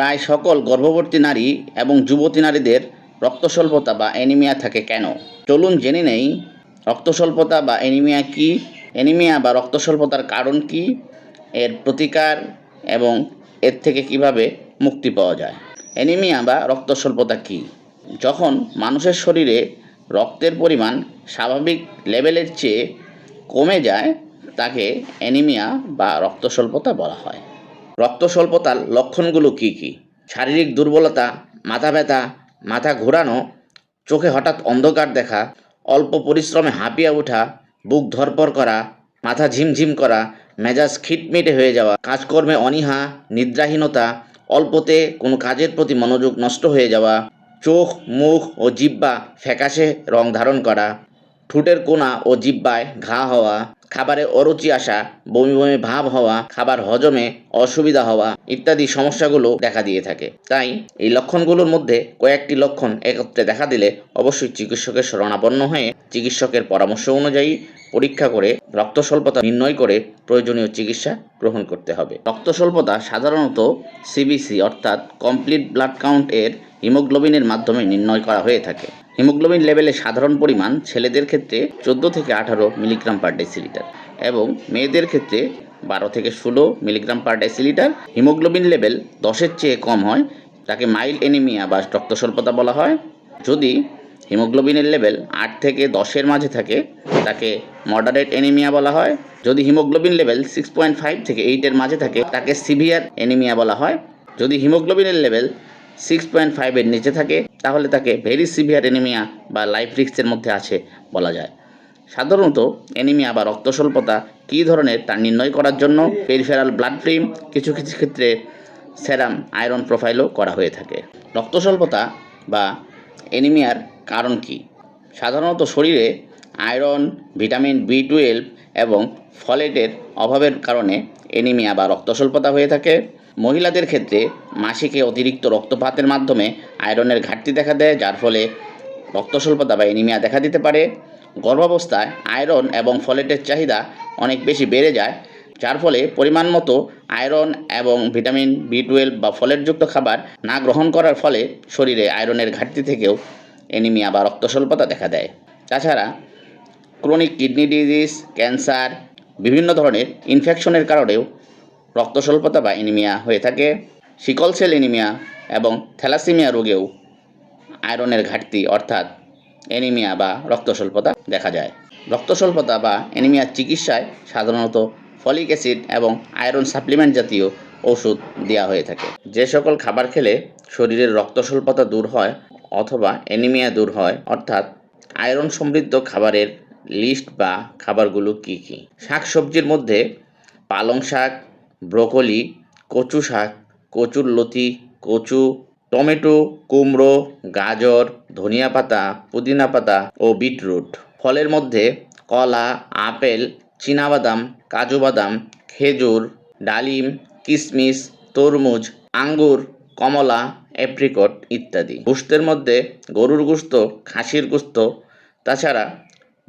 প্রায় সকল গর্ভবতী নারী এবং যুবতী নারীদের রক্তস্বল্পতা বা অ্যানিমিয়া থাকে কেন? চলুন জেনে নেই, রক্তস্বল্পতা বা অ্যানিমিয়া কি? অ্যানিমিয়া বা রক্তস্বল্পতার কারণ কি? এর প্রতিকার এবং এর থেকে কীভাবে মুক্তি পাওয়া যায়? অ্যানিমিয়া বা রক্তস্বল্পতা কি? যখন মানুষের শরীরে রক্তের পরিমাণ স্বাভাবিক লেভেলের চেয়ে কমে যায়, তাকে অ্যানিমিয়া বা রক্তস্বল্পতা বলা হয়। রক্ত স্বল্পতার লক্ষণগুলো কী কী? শারীরিক দুর্বলতা, মাথা ব্যথা, মাথা ঘোরানো, চোখে হঠাৎ অন্ধকার দেখা, অল্প পরিশ্রমে হাঁপিয়ে ওঠা, বুক ধরপর করা, মাথা ঝিমঝিম করা, মেজাজ খিটমিটে হয়ে যাওয়া, কাজকর্মে অনীহা, নিদ্রাহীনতা, অল্পতে কোনো কাজের প্রতি মনোযোগ নষ্ট হয়ে যাওয়া, চোখ, মুখ ও জিব্বা ফ্যাকাশে রং ধারণ করা, ঠোঁটের কোনা ও জিব্বায় ঘা হওয়া খাবারে অরুচি আসা, বমি বমি ভাব হওয়া, খাবার হজমে অসুবিধা হওয়া ইত্যাদি সমস্যাগুলো দেখা দিয়ে থাকে। তাই এই লক্ষণগুলোর মধ্যে কয়েকটি লক্ষণ একত্রে দেখা দিলে অবশ্যই চিকিৎসকের শরণাপন্ন হয়ে চিকিৎসকের পরামর্শ অনুযায়ী পরীক্ষা করে রক্ত স্বল্পতা নির্ণয় করে প্রয়োজনীয় চিকিৎসা গ্রহণ করতে হবে। রক্ত স্বল্পতা সাধারণত সিবিসি অর্থাৎ কমপ্লিট ব্লাড কাউন্ট এর হিমোগ্লোবিনের মাধ্যমে নির্ণয় করা হয়ে থাকে। হিমোগ্লোবিন লেভেলের সাধারণ পরিমাণ ছেলেদের ক্ষেত্রে চোদ্দ থেকে আঠারো মিলিগ্রাম পার ডেসিলিটার এবং মেয়েদের ক্ষেত্রে বারো থেকে ষোলো milligram per decilitre. Haemoglobin level দশের চেয়ে কম হয়, তাকে মাইল এনিমিয়া বা রক্ত স্বল্পতা বলা হয়। যদি হিমোগ্লোবিনের লেভেল আট থেকে দশের মাঝে থাকে, তাকে মডারেট এনিমিয়া বলা হয়। যদি haemoglobin level six point five থেকে এইটের মাঝে থাকে, তাকে সিভিয়ার এনিমিয়া বলা হয়। যদি হিমোগ্লোবিনের লেভেল সিক্স পয়েন্ট ফাইভের নিচে থাকে, তাহলে তাকে ভেরি সিভিয়ার এনিমিয়া বা লাইফ রিস্কের মধ্যে আছে বলা যায়। সাধারণত অ্যানিমিয়া বা রক্ত স্বল্পতা কী ধরনের তা নির্ণয় করার জন্য পেরিফেরাল ব্লাড ফিল্ম কিছু কিছু ক্ষেত্রে সেরাম আয়রন প্রোফাইলও করা হয়ে থাকে। রক্ত স্বল্পতা বা অ্যানিমিয়ার কারণ কি? সাধারণত শরীরে আয়রন ভিটামিন বি টুয়েলভ এবং ফলেটের অভাবের কারণে অ্যানিমিয়া বা রক্তস্বল্পতা হয়ে থাকে। মহিলাদের ক্ষেত্রে মাসিকে অতিরিক্ত রক্তপাতের মাধ্যমে আয়রনের ঘাটতি দেখা দেয়, যার ফলে রক্ত স্বল্পতা বা এনিমিয়া দেখা দিতে পারে। গর্ভাবস্থায় আয়রন এবং ফলেটের চাহিদা অনেক বেশি বেড়ে যায়, যার ফলে পরিমাণ মতো আয়রন এবং ভিটামিন বি টুয়েলভ বা ফলেটযুক্ত খাবার না গ্রহণ করার ফলে শরীরে আয়রনের ঘাটতি থেকেও এনিমিয়া বা রক্ত স্বল্পতা দেখা দেয়। তাছাড়া ক্রনিক কিডনি ডিজিজ, ক্যান্সার, বিভিন্ন ধরনের ইনফেকশনের কারণেও রক্ত স্বল্পতা বা এনিমিয়া হয়ে থাকে সিকল সেল অ্যানিমিয়া এবং থ্যালাসিমিয়া রোগেও আয়রনের ঘাটতি অর্থাৎ এনিমিয়া বা রক্ত স্বল্পতা দেখা যায়। রক্ত স্বল্পতা বা এনিমিয়ার চিকিৎসায় সাধারণত ফলিক অ্যাসিড এবং আয়রন সাপ্লিমেন্ট জাতীয় ওষুধ দেওয়া হয়ে থাকে। যে সকল খাবার খেলে শরীরের রক্ত স্বল্পতা দূর হয় অথবা অ্যানিমিয়া দূর হয়, অর্থাৎ আয়রন সমৃদ্ধ খাবারের লিস্ট বা খাবারগুলো কী কী? শাকসবজির মধ্যে পালং শাক ব্রোকলি, কচু শাক, কচুর লতি, কচু, টমেটো, কুমড়ো, গাজর, ধনিয়া পাতা, পুদিনা পাতা ও বিটরুট। ফলের মধ্যে কলা, আপেল, চীনাবাদাম, কাজু বাদাম, খেজুর, ডালিম কিশমিশ তরমুজ, আঙ্গুর, কমলা অ্যাপ্রিকট ইত্যাদি। গোস্তের মধ্যে গরুর গোস্ত, খাসির গোস্ত, তাছাড়া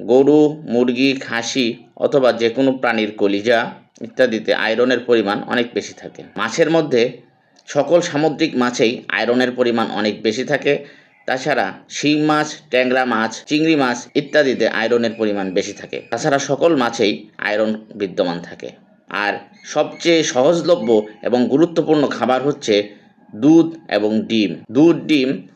গরু, মুরগি, খাসি অথবা যে কোনো প্রাণীর কলিজা ইত্যাদিতে আয়রনের পরিমাণ অনেক বেশি থাকে। মাছের মধ্যে সকল সামুদ্রিক মাছেই আয়রনের পরিমাণ অনেক বেশি থাকে। তাছাড়া শিং মাছ, ট্যাংরা মাছ, চিংড়ি মাছ ইত্যাদিতে আয়রনের পরিমাণ বেশি থাকে। তাছাড়া সকল মাছেই আয়রন বিদ্যমান থাকে। আর সবচেয়ে সহজলভ্য এবং গুরুত্বপূর্ণ খাবার হচ্ছে দুধ এবং ডিম। দুধ, ডিম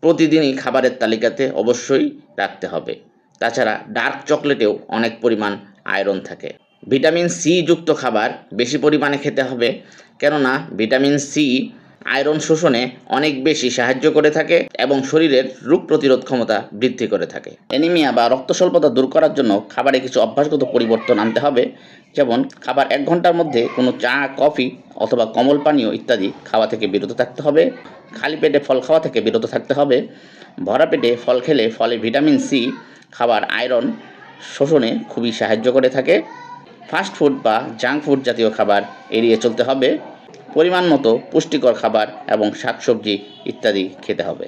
প্রতিদিনই খাবারের তালিকাতে অবশ্যই রাখতে হবে। তাছাড়া ডার্ক চকলেটেও অনেক পরিমাণ আয়রন থাকে। ভিটামিন সি যুক্ত খাবার বেশি পরিমাণে খেতে হবে, কেননা ভিটামিন সি আয়রন শোষণে অনেক বেশি সাহায্য করে থাকে এবং শরীরের রোগ প্রতিরোধ ক্ষমতা বৃদ্ধি করে থাকে। অ্যানিমিয়া বা রক্ত স্বল্পতা দূর করার জন্য খাবারে কিছু অভ্যাসগত পরিবর্তন আনতে হবে, যেমন খাবার এক ঘণ্টার মধ্যে কোনো চা, কফি অথবা কমল পানীয় ইত্যাদি খাওয়া থেকে বিরত থাকতে হবে, খালি পেটে ফল খাওয়া থেকে বিরত থাকতে হবে, ভরা পেটে ফল খেলে ফলে ভিটামিন সি খাবার আয়রন শোষণে খুবই সাহায্য করে থাকে ফাস্ট ফুড বা জাঙ্ক ফুড জাতীয় খাবার এড়িয়ে চলতে হবে। পরিমাণ মতো পুষ্টিকর খাবার এবং শাকসবজি ইত্যাদি খেতে হবে।